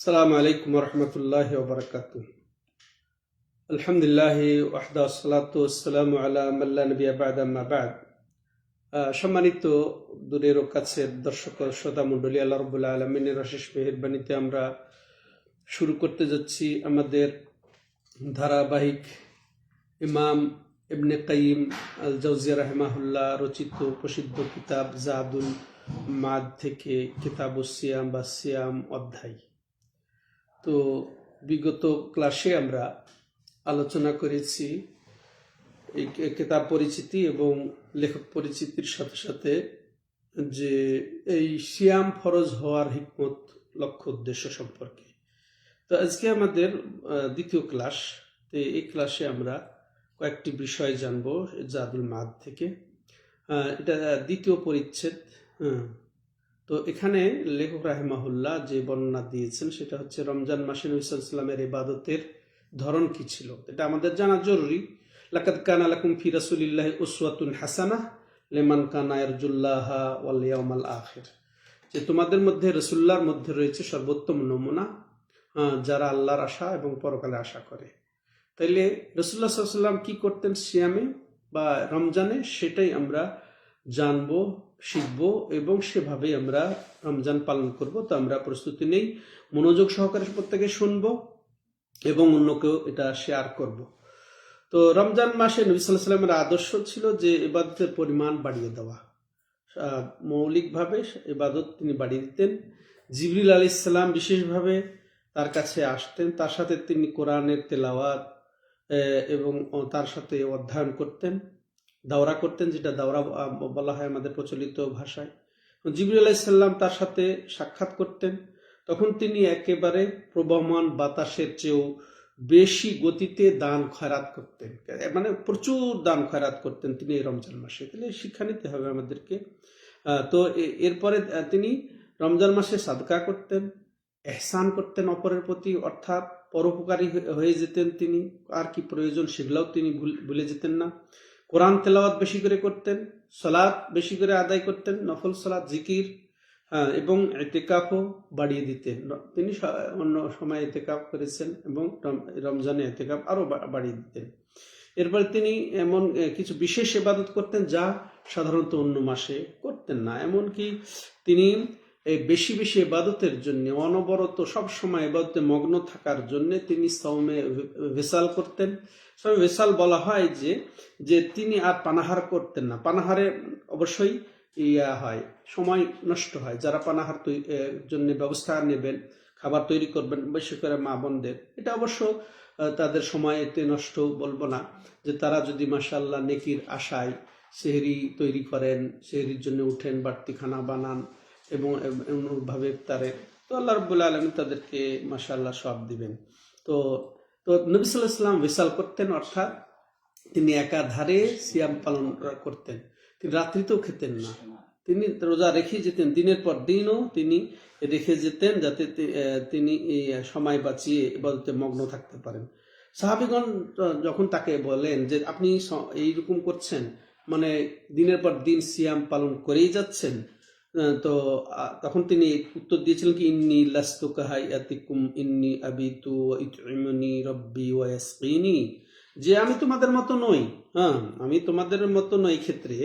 السلام عليكم ورحمة الله وبركاته الحمد لله وحده والصلاة والسلام على من لا نبي بعد ما بعد আহ, সম্মানিত দূরের ও কাছের দর্শক ও শ্রোতা মন্ডলী আল্লাহ রবুল্লা আলমিনের অশেষ মেহেরবানিতে আমরা শুরু করতে যাচ্ছি আমাদের ধারাবাহিক ইমাম ইবনে কাইম আল জৌজিয়া রাহমাহুল্লাহ রচিত প্রসিদ্ধ কিতাব জাদুল মাদ থেকে কিতাব সিয়াম বা সিয়াম অধ্যায় তো বিগত ক্লাসে আমরা আলোচনা করেছি এই কেতাব পরিচিতি এবং লেখক পরিচিতির সাথে সাথে যে এই সিয়াম ফরজ হওয়ার হিকমত লক্ষ্য উদ্দেশ্য সম্পর্কে। তো আজকে আমাদের দ্বিতীয় ক্লাস। তো এই ক্লাসে আমরা কয়েকটি বিষয় জানব জাদুল মাদ থেকে। এটা দ্বিতীয় পরিচ্ছেদ। হ্যাঁ। তো এখানে লেখক রাহেমাহুল্লাহ যে বর্ণনা দিয়েছেন, সেটা হচ্ছে রমজান মাসে নবী সাল্লামের ইবাদতের ধরন কি ছিল? এটা আমাদের জানা জরুরি। লাকাদ কান আলাকুম ফি রাসূলিল্লাহি উসওয়াতুন হাসানাহ লিমান কানা ইয়ারজুল্লাহ ওয়াল ইয়াউমাল আখির। যে তোমাদের মধ্যে রসুল্লাহর মধ্যে রয়েছে সর্বোত্তম নমুনা যারা আল্লাহর আশা এবং পরকালে আশা করে। তাইলে রসুল্লাহ সাল্লাম কি করতেন? সিয়ামে বা রমজানে সেটাই আমরা জানব। শিখব এবং সেভাবেই আমরা রমজান পালন করব। তো আমরা প্রস্তুতি নেই। মনোযোগ সহকারে প্রত্যেকে শুনব এবং অন্যকেও এটা শেয়ার করব। তো রমজান মাসে নবী আদর্শ ছিল যে ইবাদতের পরিমাণ বাড়িয়ে দেওয়া। মৌলিকভাবে এবাদত তিনি বাড়িয়ে দিতেন। জিবরিল আলী ইসলাম বিশেষভাবে তার কাছে আসতেন। তার সাথে তিনি কোরআনের তেলাওয়াত এবং তার সাথে অধ্যয়ন করতেন। দাওরা করতেন, যেটা দাওরা বলা হয় আমাদের প্রচলিত ভাষায়। জিবরিল আলাইসাল্লাম তার সাথে সাক্ষাৎ করতেন। তখন তিনি একেবারে প্রবহমান বাতাসের চেয়েও বেশি গতিতে দান খয়রাত করতেন। মানে প্রচুর দান খয়রাত করতেন তিনি এই রমজান মাসে। তাহলে শিক্ষা নিতে হবে আমাদেরকে। তো এরপরে তিনি রমজান মাসে সাদকা করতেন, এহসান করতেন অপরের প্রতি, অর্থাৎ পরোপকারী হয়ে যেতেন তিনি। আর কি প্রয়োজন সেগুলোও তিনি ভুলে যেতেন না। কোরআন তেলাওয়াত বেশি করে করতেন সলাদ বেশি করে আদায় করতেন নফল সলাদ জিকির হ্যাঁ, এবং এতেকাফও বাড়িয়ে দিতেন। তিনি অন্য সময় এতেকাফ করেছেন এবং রম- রমজানে এতেকাফ আরও বাড়িয়ে দিতেন। এরপরে তিনি এমন কিছু বিশেষ ইবাদত করতেন যা সাধারণত অন্য মাসে করতেন না। এমনকি তিনি এই বেশি বেশি ইবাদতের জন্য, অনবরত সব সময় ইবাদতে মগ্ন থাকার জন্য তিনি সৌমে ভেসাল করতেন। সবে ভেসাল বলা হয় যে যে তিনি আর পানাহার করতেন না। পানাহারে অবশ্যই ইয়া হয়, সময় নষ্ট হয়। যারা পানাহার জন্য ব্যবস্থা নেবেন, খাবার তৈরি করবেন, বেশি করে মা বোনদের, এটা অবশ্য তাদের সময় এতে নষ্ট বলব না। যে তারা যদি মাসাল্লাহ নেকির আশায় সেহরি তৈরি করেন, সেহরির জন্য উঠেন, বাড়তি খানা বানান এবং এমনভাবে তারে, তো আল্লাহ রব্বুল্লা আলমী তাদেরকে মাসাল্লাহ সব দিবেন। তো তো নবী সাল্লাহ সাল্লাম বিশাল করতেন, অর্থাৎ তিনি একাধারে সিয়াম পালন করতেন। তিনি রাত্রিতেও খেতেন না। তিনি রোজা রেখে যেতেন, দিনের পর দিনও তিনি রেখে যেতেন যাতে তিনি সময় বাঁচিয়ে বলতে মগ্ন থাকতে পারেন। সাহাবিগণ যখন তাকে বলেন যে, আপনি এইরকম করছেন? মানে দিনের পর দিন সিয়াম পালন করেই যাচ্ছেন? তো তখন তিনি উত্তর দিয়েছিলেন কি, ইন্নি লাস্তু কাহাইয়াতিকুম, ইন্নি আবিতু ইতইমুনি রব্বি ওয়া ইয়াসকিনি। যে আমি তোমাদের মতো নই হ্যাঁ আমি তোমাদের মতো নই ক্ষেত্রে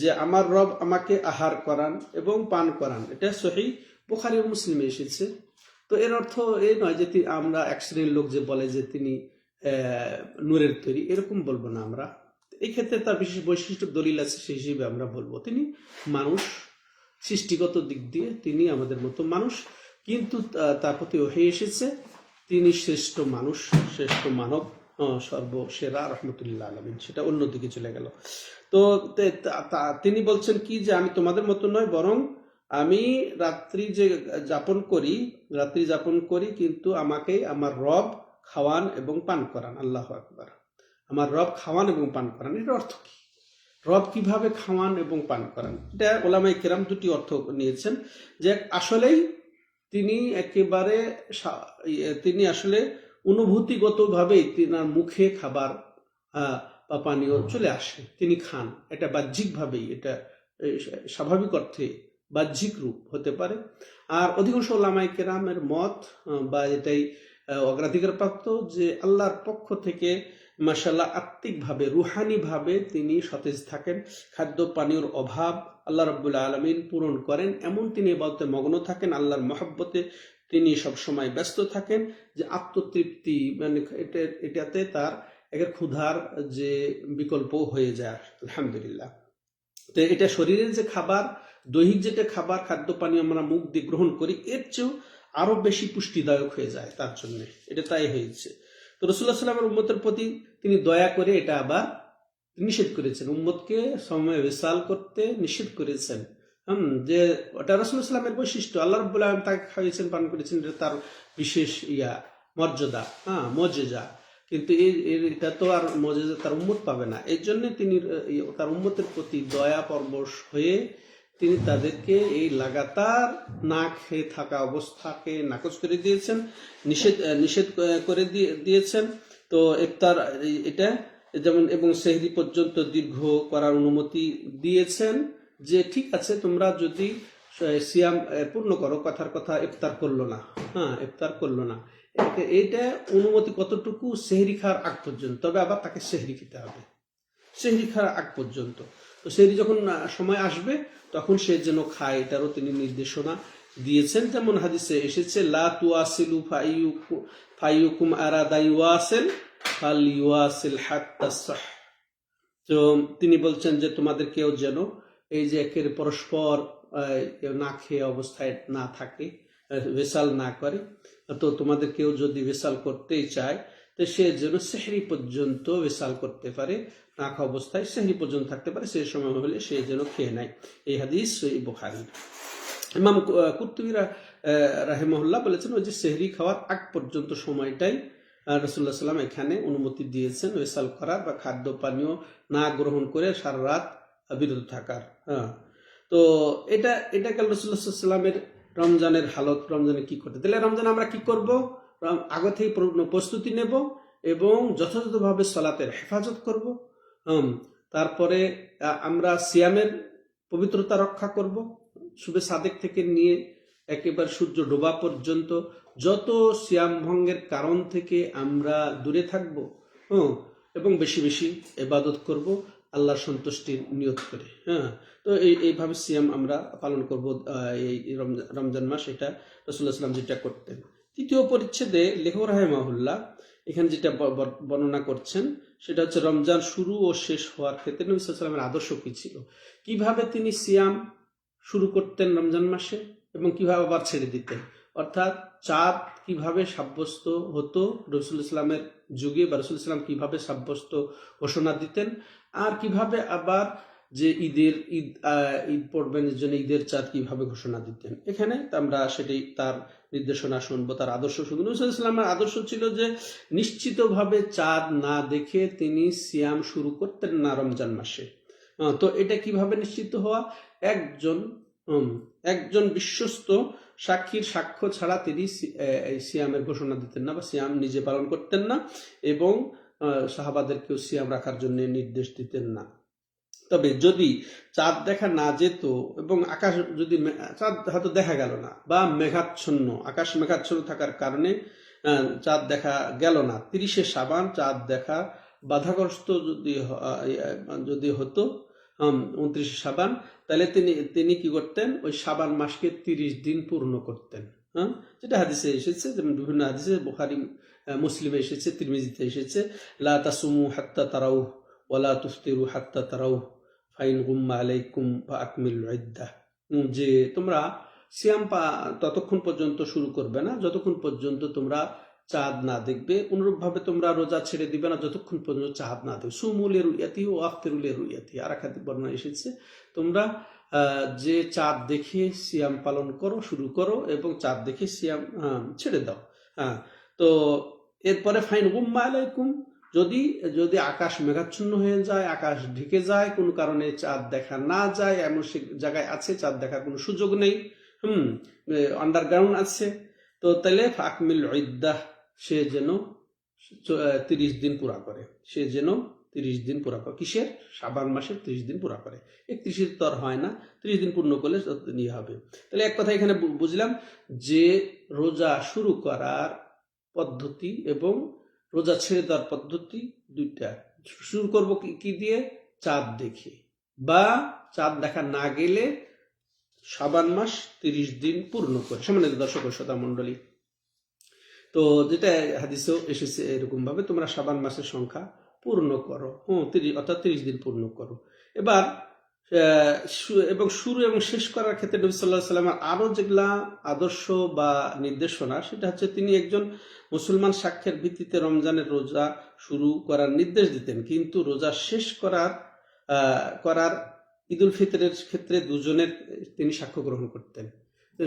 যে আমার রব আমাকে আহার করান এবং পান করান। এটা সহি বুখারি মুসলিমে এসেছে। তো এর অর্থ এই নয় যে আমরা এক শ্রেণির লোক যে বলে যে তিনি নূরের তৈরি, এরকম বলব না আমরা। এই ক্ষেত্রে তার বিশেষ বৈশিষ্ট্য, দলিল আছে সেই হিসেবে আমরা বলব। তিনি মানুষ সৃষ্টিগত দিক দিয়ে তিনি আমাদের মতো মানুষ। কিন্তু তার প্রতি হয়ে এসেছে। তিনি শ্রেষ্ঠ মানুষ, শ্রেষ্ঠ মানব সর্বসেরা রহমতুল্লাহ আলমিন। সেটা অন্যদিকে চলে গেল। তা- তিনি বলছেন কি যে, আমি তোমাদের মতো নয়, বরং আমি রাত্রি যে, যাপন করি, রাত্রি যাপন করি, কিন্তু আমাকে আমার রব খাওয়ান এবং পান করান। আল্লাহ আকবার। আমার রব খাওয়ান এবং পান করান। এর অর্থ কি? রব কীভাবে খাওয়ান এবং পান করান? এটা ওলামাই কেরাম দুটি অর্থ নিয়েছেন যে আসলেই তিনি একেবারে তিনি আসলে অনুভূতিগতভাবেই তিনার মুখে খাবার বা পানীয় চলে আসে। তিনি খান। এটা বাহ্যিকভাবেই এটা স্বাভাবিক অর্থে বাহ্যিক রূপ হতে পারে। আর অধিকাংশ ওলামাই কেরামের মত বা এটাই আহ, অগ্রাধিকারপ্রাপ্ত যে আল্লাহর পক্ষ থেকে মাসাল্লাহ আত্মিকভাবে, রুহানিভাবে তিনি সতেজ থাকেন। খাদ্য পানীয়র অভাব আল্লাহ রব্বুল্লা আলমিন পূরণ করেন। এমন তিনি এবাদতে মগ্ন থাকেন, আল্লাহর মহাব্বতে তিনি সবসময় ব্যস্ত থাকেন যে আত্মতৃপ্তি মানে এটা, এটাতে তার একের ক্ষুধার যে বিকল্প হয়ে যায়। আলহামদুলিল্লাহ। তো এটা শরীরের যে খাবার, দৈহিক যেটা খাবার, খাদ্য পানীয় আমরা মুখ দিয়ে গ্রহণ করি, এর চেয়েও আরও বেশি পুষ্টিদায়ক হয়ে যায় তার জন্য। এটা তাই হয়েছে। তো রসুল্লাহ সাল্লামের উম্মতের প্রতি তিনি দয়া করে এটা আবার নিষেধ করেছেন, উম্মতকে সময় বিশাল করতে নিষেধ করেছেন। হম, যে ওটা রসুল্লাহ সাল্লামের বৈশিষ্ট্য। আল্লাহ রব্বুল আলম তাকে খাইয়েছেন, পান করেছেন, এটা তার বিশেষ ইয়া, মর্যাদা হ্যাঁ মর্যাদা। কিন্তু এর- এটা তো আর মর্যাদা তার উম্মত পাবে না। এই জন্য তিনি তার উম্মতের প্রতি দয়া পরবশ হয়ে তিনি তাদেরকে এই লাগাতার না খেয়ে থাকা অবস্থাকে নাকচ করে দিয়েছেন, নিষেধ নিষেধ করে দিয়ে- দিয়েছেন। তো ইফতার, এটা যেমন, এবং সেহরি পর্যন্ত দীর্ঘ করার অনুমতি দিয়েছেন যে ঠিক আছে, তোমরা যদি সিয়াম পূর্ণ করো, কথার কথা ইফতার করল না। হ্যাঁ ইফতার করল না। এইটা অনুমতি কতটুকু? সেহরি খাওয়ার আগ পর্যন্ত। তবে আবার তাকে সেহরি খেতে হবে। সেহরি খাওয়ার আগ পর্যন্ত। তো সেহরি যখন সময় আসবে, তখন সে যেন খায়, এটারও তিনি নির্দেশনা। দিয়েছেন যেমন হাদিসে, এসেছে, লা তুয়াসিলু ফাইয়ুকু, ফাইয়ুকুম আরাদা ইউয়াসিল ফাল ইউয়াসিল হাত্তা তো তিনি বলছেন যে, তোমাদের কেউ যেন এই যে একের পরস্পর না খেয়ে অবস্থায় না থাকে বেসাল না করে, তো তোমাদের কেউ যদি বেসাল করতেই চায়, তো সে যেন সেহরি পর্যন্ত বেসাল করতে পারে, না খাওয়া অবস্থায় সেহরি পর্যন্ত থাকতে পারে সেই সময় হলে সে যেন খেয়ে নেয়। এই হাদিস বুখারি ইমাম কু- কুর্তুবী রা- রাহেমহল্লা বলেছেন, ওই যে সেহরি খাওয়ার আগ পর্যন্ত সময়টাই রসুল্লাহ সাল্লাম এখানে অনুমতি দিয়েছেন ওয়েসাল করার বা খাদ্য পানীয় না গ্রহণ করে সারা রাত বিরত থাকার। হ্যাঁ। তো এটা এটা গেল রসুল্লাহ সাল্লামের রমজানের হালত, রমজানে কি করতে। তাহলে রমজান আমরা কি করব? আগে থেকে প্রস্তুতি নেব এবং যথাযথভাবে সলাতের হেফাজত করব। তারপরে আমরা সিয়ামের পবিত্রতা রক্ষা করব। শুভে সাদেক থেকে নিয়ে একেবারে সূর্য ডোবা পর্যন্ত যত সিয়াম ভঙ্গের কারণ থেকে আমরা দূরে থাকব হ্যাঁ এবং বেশি বেশি এবাদত করব, আল্লাহর সন্তুষ্টির নিয়ত করে হ্যাঁ। তো এই, এইভাবে সিয়াম আমরা পালন করব এই রমজান- মাস এটা রসুল্লাহ সাল্লাম যেটা করতেন। তৃতীয় পরিচ্ছেদে লেহ রাহেমাহুল্লাহ এখানে যেটা বর্ণনা করছেন, সেটা হচ্ছে রমজান শুরু ও শেষ হওয়ার ক্ষেত্রে নবী ওয়াসাল্লামের আদর্শ কি ছিল? কীভাবে তিনি সিয়াম শুরু করতেন রমজান মাসে এবং কীভাবে আবার ছেড়ে দিতেন। অর্থাৎ চাঁদ কীভাবে সাব্যস্ত হতো, রসুল ইসলামের যুগে বা রসুল ইসলাম কীভাবে সাব্যস্ত ঘোষণা দিতেন আর কীভাবে আবার যে ঈদের ঈদ ঈদ পড়বেন জন্য ঈদের চাঁদ কীভাবে ঘোষণা দিতেন। এখানে আমরা সেটাই তার নির্দেশনা শুনব, তার আদর্শ শুনব। রসুল ইসলামের আদর্শ ছিল যে নিশ্চিতভাবে চাঁদ না দেখে তিনি সিয়াম শুরু করতেন না রমজান মাসে। তো এটা কীভাবে নিশ্চিত হওয়া? একজন একজন বিশ্বস্ত সাক্ষীর সাক্ষ্য ছাড়া তিনি সিয়ামের ঘোষণা দিতেন না বা সিয়াম নিজে পালন করতেন না এবং সাহাবাদেরকেও সিয়াম রাখার জন্য নির্দেশ দিতেন না। তবে যদি চাঁদ দেখা না যেত এবং আকাশ যদি চাঁদ হয়তো দেখা গেল না বা মেঘাচ্ছন্ন, আকাশ মেঘাচ্ছন্ন থাকার কারণে চাঁদ দেখা গেল না। তিরিশে সাবান চাঁদ দেখা বাধাগ্রস্ত যদি যদি হতো উনত্রিশে সাবান। তাহলে তিনি তিনি কি করতেন? ওই সাবান মাসকে তিরিশ দিন পূর্ণ করতেন হ্যাঁ? যেটা হাদিসে এসেছে, যেমন বিভিন্ন হাদিসে, বোখারি মুসলিমে এসেছে, তিরমিজিতে এসেছে, লা তাসুমু হাত্তা তারাউ ওয়ালা তুফতিরু হাত্তা তারাউ ফাইন গুম্মা আলাইকুম বা আকমিল যে তোমরা সিয়াম পা, ততক্ষণ পর্যন্ত শুরু করবে না, যতক্ষণ পর্যন্ত তোমরা চাঁদ না দেখবে, অনুরূপভাবে তোমরা রোজা ছেড়ে দিবে না, যতক্ষণ পর্যন্ত চাঁদ না দেখবে। সুমুলের রুইয়াতি ও আফতেরুলের রুইয়াতি আর এক বর্ণনা এসেছে। তোমরা যে চাঁদ দেখে সিয়াম পালন করো, শুরু করো এবং চাঁদ দেখে সিয়াম ছেড়ে দাও। হ্যাঁ তো এরপরে, ফাইন গুম্মা আলাইকুম, যদি যদি আকাশ মেঘাচ্ছন্ন হয়ে যায়, আকাশ ঢেকে যায়, কোনো কারণে চাঁদ দেখা না যায়, এমন সে জায়গায় আছে, চাঁদ দেখার কোনো সুযোগ নেই। হুম আন্ডারগ্রাউন্ড আছে। তো তাহলে, ফাকমিল ইদ্দাহ সে যেন তিরিশ দিন পুরা করে। সে যেন তিরিশ দিন পুরা করে। কিসের? সাবান মাসের তিরিশ দিন পুরা করে। একত্রিশের তো আর হয় না। তিরিশ দিন পূর্ণ করলে নিয়ে হবে। তাহলে এক কথা এখানে বুঝলাম যে রোজা শুরু করার পদ্ধতি এবং রোজা ছেড়ে দেওয়ার পদ্ধতি দুইটা। শুরু করব কি দিয়ে? চাঁদ দেখে। বা চাঁদ দেখা না গেলে সাবান মাস তিরিশ দিন পূর্ণ করে। সামান্য দর্শক শ্রোতা মণ্ডলী তো যেটা হাদিসেও এসেছে এরকম ভাবে তোমরা সাবান মাসের সংখ্যা পূর্ণ করো। হুম, তিরিশ, অর্থাৎ তিরিশ দিন পূর্ণ করো। এবার এবং শুরু এবং শেষ করার ক্ষেত্রে নবী সাল্লাহ সাল্লামের আরও যেগুলা আদর্শ বা নির্দেশনা, সেটা হচ্ছে তিনি একজন মুসলমান সাক্ষ্যের ভিত্তিতে রমজানের রোজা শুরু করার নির্দেশ দিতেন। কিন্তু রোজা শেষ করার করার ঈদুল ফিতরের ক্ষেত্রে দুজনের তিনি সাক্ষ্য গ্রহণ করতেন।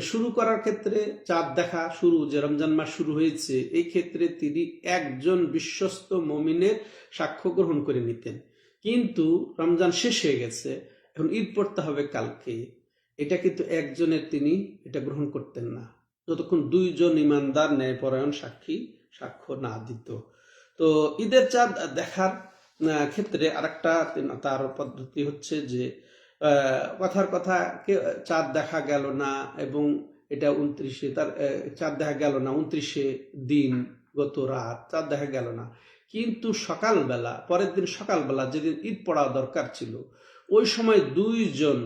শুরু করার ক্ষেত্রে চাঁদ দেখা শুরু, যে রমজান মাস শুরু হয়েছে, এই ক্ষেত্রে তিনি একজন বিশ্বস্ত মমিনের সাক্ষ্য গ্রহণ করে নিতেন। কিন্তু রমজান শেষ হয়ে গেছে, এখন ঈদ পড়তে হবে কালকে। এটা কিন্তু একজনের তিনি এটা গ্রহণ করতেন না। যতক্ষণ দুইজন ইমানদার ন্যায়পরায়ণ সাক্ষী, সাক্ষ্য না দিত। তো ঈদের চাঁদ দেখার ক্ষেত্রে আরেকটা তার পদ্ধতি হচ্ছে যে কথার কথা চাঁদ দেখা গেল না এবং এটা উনত্রিশে তার চাঁদ দেখা গেল না, উনত্রিশে দিন গত রাত, চাঁদ দেখা গেল না। কিন্তু সকালবেলা, পরের দিন সকালবেলা যেদিন ঈদ পড়া দরকার ছিল, ওই সময় দুইজন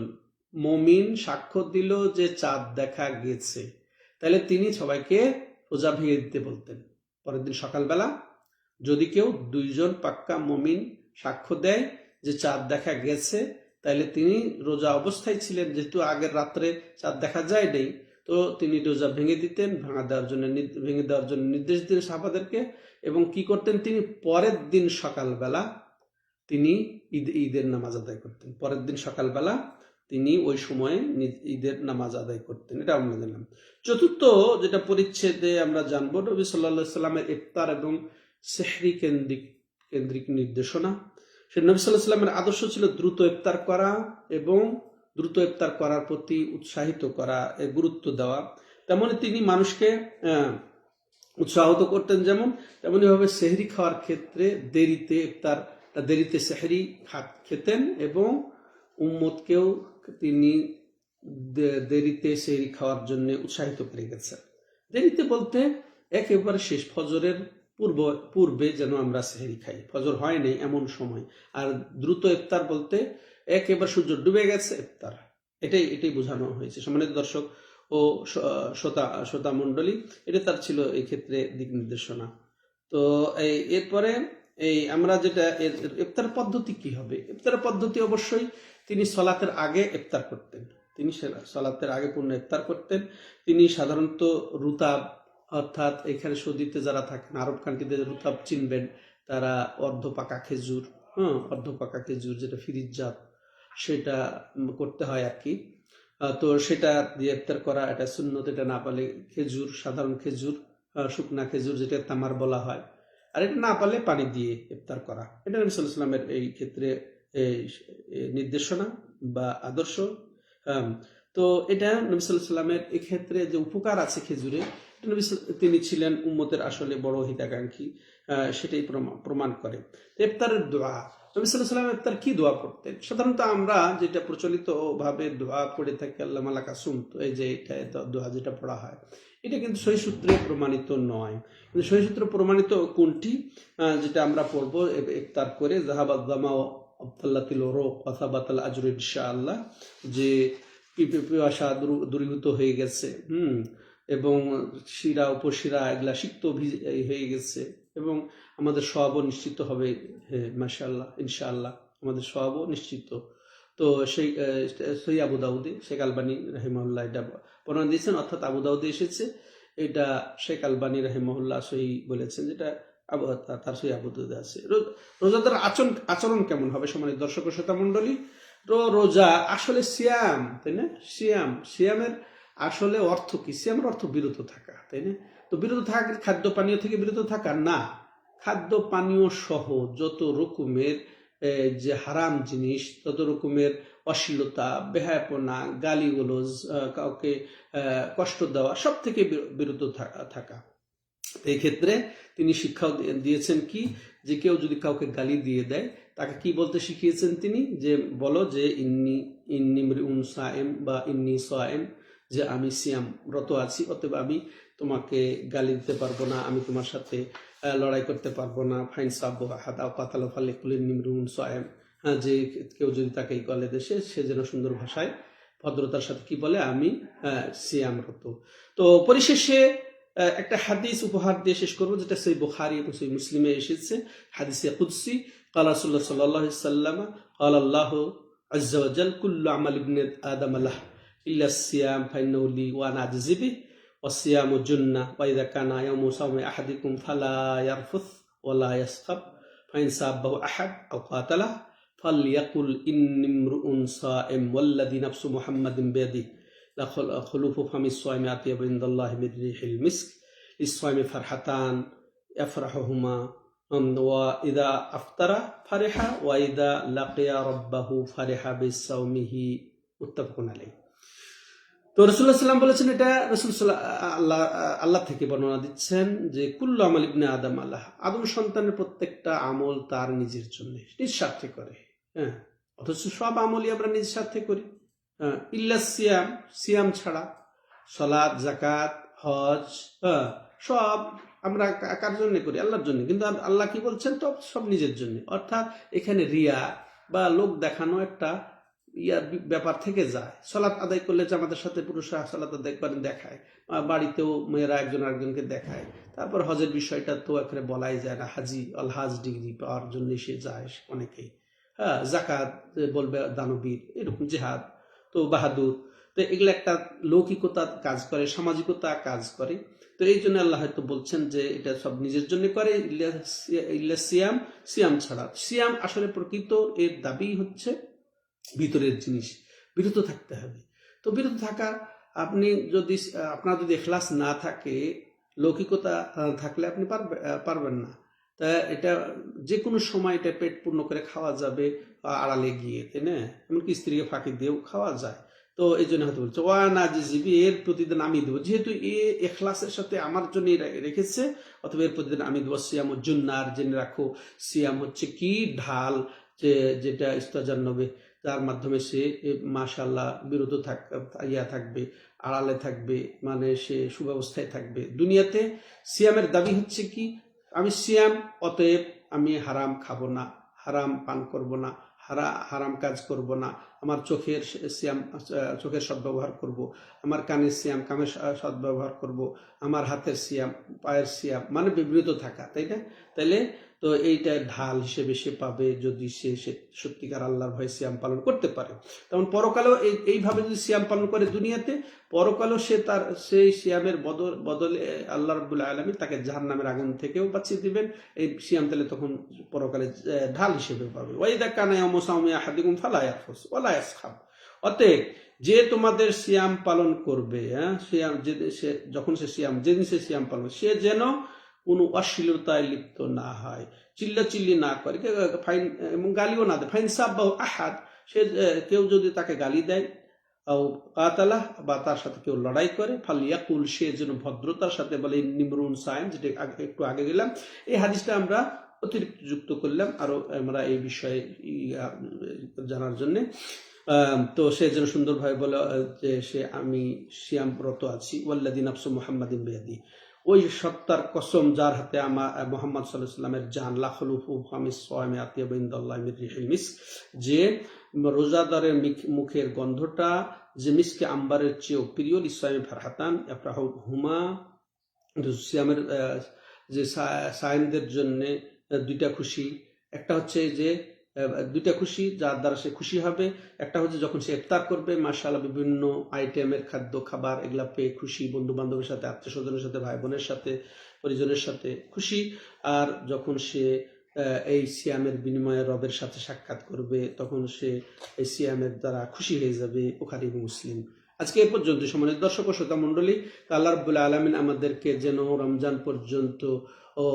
মমিন সাক্ষ্য দিল যে চাঁদ দেখা গেছে। তাহলে তিনি সবাইকে রোজা ভেঙে দিতে বলতেন। পরের দিন সকালবেলা যদি কেউ দুইজন পাক্কা মমিন সাক্ষ্য দেয় যে চাঁদ দেখা গেছে তাহলে তিনি রোজা অবস্থায় ছিলেন, যেহেতু আগের রাত্রে চাঁদ দেখা যায় নাই, তো তিনি রোজা ভেঙে দিতেন, ভাঙা দেওয়ার জন্য ভেঙে দেওয়ার জন্য নির্দেশ দিতেন সাহাবাদেরকে। এবং কি করতেন, তিনি পরের দিন সকালবেলা তিনি ঈদ, ঈদের নামাজ আদায় করতেন। পরের দিন সকালবেলা তিনি ওই সময়ে ঈদের নামাজ আদায় করতেন। এটা আমরা জানলাম। চতুর্থ যেটা পরিচ্ছেদে আমরা জানব, নবী সাল্লাহ সাল্লামের ইফতার এবং সেহরি কেন্দ্রিক কেন্দ্রিক নির্দেশনা। সে নবী আদর্শ ছিল দ্রুত ইফতার করা এবং দ্রুত ইফতার করার প্রতি উৎসাহিত করা গুরুত্ব দেওয়া। তেমনি তিনি মানুষকে উৎসাহিত করতেন যেমন, তেমনি ভাবে সেহরি খাওয়ার ক্ষেত্রে দেরিতে ইফতার, দেরিতে সেহরি খেতেন এবং উম্মতকেও তিনি দেরিতে সেহরি খাওয়ার জন্য উৎসাহিত করে গেছেন। দেরিতে বলতে একেবারে শেষ ফজরের পূর্ব, পূর্বে যেন আমরা সেহরি খাই। ফজর হয় নাই এমন সময়। আর দ্রুত ইফতার বলতে একেবারে সূর্য ডুবে গেছে ইফতার। এটাই এটাই বোঝানো হয়েছে। সম্মানিত দর্শক ও শ্রোতা শ্রোতা মণ্ডলী, এটা তার ছিল এই ক্ষেত্রে দিক নির্দেশনা। তো এই, এরপরে এই আমরা যেটা ইফতার পদ্ধতি কি হবে? ইফতার পদ্ধতি অবশ্যই তিনি সলাতের আগে ইফতার করতেন। তিনি সলাতের আগে পূর্ণ ইফতার করতেন। তিনি সাধারণত রুতাব অর্থাৎ এখানে সৌদিতে যারা থাকেন, আরব কান্ট্রিতে রুতাব চিনবেন, তারা অর্ধ পাকা খেজুর হ্যাঁ অর্ধ পাকা খেজুর যেটা ফিরিজাত সেটা করতে হয় আর কি। তো সেটা দিয়ে ইফতার করা, এটা শূন্যত এটা না পালে খেজুর, সাধারণ খেজুর শুকনা খেজুর যেটা তামার বলা হয়, আর এটা না পালে পানি দিয়ে ইফতার করা। এটা নবী ওয়াসাল্লামের এই ক্ষেত্রে এই নির্দেশনা বা আদর্শ। তো এটা নবী সাল্লাল্লাহু আলাইহি ওয়াসাল্লামের এই ক্ষেত্রে যে উপকার আছে খেজুরে তিনি ছিলেন উম্মতের আসলে বড় হিতাকাঙ্ক্ষী সেটাই প্রমা- প্রমাণ করে। ইফতারের দোয়া। নবী সাল্লাল্লাহু আলাইহি ইফতার কি দোয়া পড়তেন সাধারণত আমরা যেটা প্রচলিত ভাবে দোয়া পড়ে থাকি, আল্লাহ মালাকা তো এই যে এটা দোয়া যেটা পড়া হয়, এটা কিন্তু সহি সূত্রে প্রমাণিত নয়। কিন্তু সহি সূত্রে প্রমাণিত কোনটি? যেটা আমরা পড়ব ইফতার করে জাহাবাদ জামা আব্দাল্লাতিল রোগ কথা বাতাল আজর আল্লাহ যে পিপাসা দূর- দূরীভূত হয়ে গেছে, হুম এবং শিরা, উপশিরা এগুলা সিক্ত হয়ে গেছে এবং আমাদের সবও নিশ্চিত হবে হ্যাঁ মাশাল্লাহ ইনশাআল্লাহ, আমাদের সবও নিশ্চিত। তো সেই সই আবু দাউদে, শেখ আলবানী রাহিমাহুল্লাহ এটা বর্ণনা দিয়েছেন, অর্থাৎ আবু দাউদে এসেছে, এটা শেখ আলবানী রাহিমাহুল্লাহ সহি বলেছেন যেটা আবু তার সই আবু দাউদে আছে। রোজাদার আচরণ আচরণ কেমন হবে? সমানিত দর্শক শ্রোতা মণ্ডলী তো রোজা আসলে সিয়াম, তাই না? সিয়াম, সিয়ামের আসলে অর্থ কি? সিয়ামের অর্থ বিরত থাকা, তাই না? তো বিরত থাকা খাদ্য পানীয় থেকে বিরত থাকা? না। খাদ্য পানীয় সহ যত রকমের যে হারাম জিনিস, তত রকমের অশ্লীলতা, বেহায়াপনা, গালিগুলোজ কাউকে কষ্ট দেওয়া সব থেকে বিরত থাকা। এই ক্ষেত্রে তিনি শিক্ষাও দিয়ে- দিয়েছেন কি? যে কেউ যদি কাউকে গালি দিয়ে দেয়, তাকে কি বলতে শিখিয়েছেন তিনি? যে বলো যে ইন্নি ইন্নি উন সায়েম বা ইন্নি সায়েম যে আমি সিয়ামরত আছি, অতএব আমি তোমাকে গালি দিতে পারব না, আমি তোমার সাথে লড়াই করতে পারব না। ফাইন সাব্বু কাতালো ফালে নিমরুন সোয়েম হ্যাঁ যে কেউ যদি তাকে গলে দেশে সে যেন সুন্দর ভাষায় ভদ্রতার সাথে কি বলে, আমি সিয়ামরত তো পরিশেষে একটা হাদিস উপহার দিয়ে শেষ করব, যেটা সেই বুখারি এবং সেই মুসলিমে এসেছে, হাদিসে কুদ্সি, কালা সাল্লাহ সাল্লাম কাল আল্লাহ আজ্জাল কুল্লু আমাল ইবনে আদম আল্লাহ। إلا الصيام فإنه لي وأنا أجزي به. والصيام جنة وإذا كان يوم صوم أحدكم فلا يرفث ولا يسخب فإن سابه أحد أو قاتله فليقل إني امرؤ صائم والذي نفس محمد بيده. لخلوف فم الصائم أطيب عند الله من ريح المسك. للصائم فرحتان يفرحهما. وإذا أفطر فرح وإذا لقي ربه فرح بصومه. متفق عليه. তো রসুল্লাহ সাল্লাম বলেছেন এটা রসুল আল্লাহ আল্লাহ থেকে বর্ণনা দিচ্ছেন যে, কুল্লু আমল ইবনে আদম আল্লাহ, আদম সন্তানের প্রত্যেকটা আমল তার নিজের জন্য নিজ স্বার্থে করে হ্যাঁ অথচ সব আমলই আমরা নিজ স্বার্থে করি হ্যাঁ ইল্লা সিয়াম সিয়াম ছাড়া সলাদ জাকাত হজ হ্যাঁ সব আমরা কার জন্য করি? আল্লাহর জন্য, কিন্তু আল্লাহ কি বলছেন? তো সব নিজের জন্য, অর্থাৎ এখানে রিয়া বা লোক দেখানো একটা ইয়ার ব্যাপার থেকে যায়। সলাৎ আদায় করলে জামাতের সাথে পুরুষরা সলাৎ আদায় করেন দেখায়। বাড়িতেও মেয়েরা একজন আরেকজনকে দেখায়। তারপর হজের বিষয়টা তো এখানে বলাই যায় না। হাজি আল হাজ ডিগ্রি পাওয়ার জন্য সে যায় অনেকেই। হ্যাঁ জাকাত বলবে দানবীর, এরকম জেহাদ। তো বাহাদুর, তো এগুলো একটা লৌকিকতা কাজ করে, সামাজিকতা কাজ করে। তো এই জন্য আল্লাহ হয়তো বলছেন যে এটা সব নিজের জন্য করে ইল্লা সিয়াম সিয়াম ছাড়া। সিয়াম আসলে প্রকৃত এর দাবি হচ্ছে ভিতরের জিনিস, বিরত থাকতে হবে। তো বিরত থাকা আপনি যদি, আপনার যদি এখলাস না থাকে, লৌকিকতা থাকলে আপনি পারবে, পারবেন না। তা এটা যে কোনো সময় এটা পেট পূর্ণ করে খাওয়া যাবে, আড়ালে গিয়ে, তাই না? এমনকি স্ত্রীকে ফাঁকি দিয়েও খাওয়া যায়। তো এই জন্য হয়তো বলছে, ওয়া না যে জিবি এর প্রতিদিন আমি দেবো। যেহেতু এ এখলাসের সাথে আমার জন্য রেখেছে, অথবা এর প্রতিদিন আমি দেবো। সিয়াম জুন্নার জেনে রাখো, সিয়াম হচ্ছে কি ঢাল, যে, যেটা ইস্তাজান্নবে তার মাধ্যমে সে মাশাল্লাহ বিরত থাক, ইয়া থাকবে, আড়ালে থাকবে মানে সে সুব্যবস্থায় থাকবে। দুনিয়াতে সিয়ামের দাবি হচ্ছে কি? আমি সিয়াম, অতএব আমি হারাম খাব না, হারাম পান করব না, হারা, হারাম কাজ করব না, আমার চোখের সিয়াম চোখের সদ্ব্যবহার করব, আমার কানের সিয়াম কামের সদ্ব্যবহার করব, আমার হাতের সিয়াম, পায়ের সিয়াম মানে বিবৃত থাকা, তাই না? তাইলে তো এইটা ঢাল হিসেবে সে পাবে যদি সে সত্যিকার আল্লাহর ভয়ে সিয়াম পালন করতে পারে। তেমন পরকালেও এই, এইভাবে যদি সিয়াম পালন করে দুনিয়াতে, পরকালেও সে তার, সেই সিয়ামের বদল, বদলে আল্লাহ রবুল্লা আলমী তাকে জাহান নামের আগুন থেকেও বাঁচিয়ে দিবেন। এই সিয়াম তাহলে তখন পরকালে ঢাল হিসেবে পাবে। ওয়াইদা কানায় মোসামিয়া হাদিকুম ফালায়াফুস ওয়ালায়াস খাব অতএব যে তোমাদের সিয়াম পালন করবে হ্যাঁ সিয়াম, যে যখন সে সিয়াম, যেদিন সে সিয়াম পালন সে যেন কোনো অশ্লীলতায় লিপ্ত না হয় চিল্লা চিল্লি না করে ফাইন, এবং গালিও না দেয়। ফাইন সাব বা আহাদ, সে কেউ যদি তাকে গালি দেয় কাতালা, বা তার সাথে কেউ লড়াই করে, ফালিয়াকুল, সে যেন ভদ্রতার সাথে বলে নিমরুন সাইন যেটা একটু আগে গেলাম। এই হাদিসটা আমরা অতিরিক্ত যুক্ত করলাম, আরও আমরা এই বিষয়ে জানার জন্য। তো সে যেন সুন্দরভাবে বলে, যে সে, আমি শিয়ামরত আছি। ওয়াল্লাদিন আফসু মোহাম্মদিন বেয়াদি ওই সত্তার কসম যার হাতে আমার মোহাম্মদ সাল্লাহ সাল্লামের জান, লাখলুফু হামিস সোয়ামে আতিয়াবিন্দুল্লাহ মিরিহিল যে রোজাদারের মিখ- মুখের গন্ধটা, যে মিসকে আম্বারের চেয়েও প্রিয় ইসলামী ফারহাতান হুমা সিয়ামের যে সা- সায়েমদের জন্য দুইটা খুশি। একটা হচ্ছে যে দুইটা খুশি, যার দ্বারা সে খুশি হবে। একটা হচ্ছে যখন সে ইফতার করবে মার্শাল্লাহ বিভিন্ন আইটেমের খাদ্য, খাবার এগুলা পেয়ে খুশি বন্ধু বান্ধবের সাথে আত্মীয় স্বজনের সাথে ভাই বোনের সাথে, পরিজনের সাথে খুশি। আর যখন সে এই সিয়ামের বিনিময়ে রবের সাথে সাক্ষাৎ করবে, তখন সে এই সিয়ামের দ্বারা খুশি হয়ে যাবে ওখানে মুসলিম। আজকে এ পর্যন্ত, সম্মানিত দর্শক ও শ্রোতা মণ্ডলী আল্লাহ রবুল্লা আলমিন আমাদেরকে যেন রমজান পর্যন্ত ও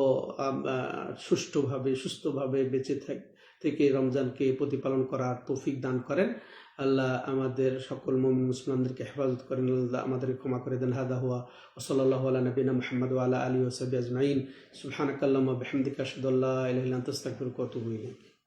সুষ্ঠুভাবে, সুস্থভাবে বেঁচে থাক থেকে রমজানকে প্রতিপালন করার তৌফিক দান করেন। আল্লাহ আমাদের সকল মমিন মুসলমানদেরকে হেফাজত করেন। আল্লাহ আমাদের ক্ষমা করে দেন। হাদা হুয়া ও আলা নবীনা মোহাম্মদ আলা আলী ওসবি আজমাইন। সুলহানাকাল্লাম বেহমদিকা সদুল্লাহ ইলাহা ইল্লা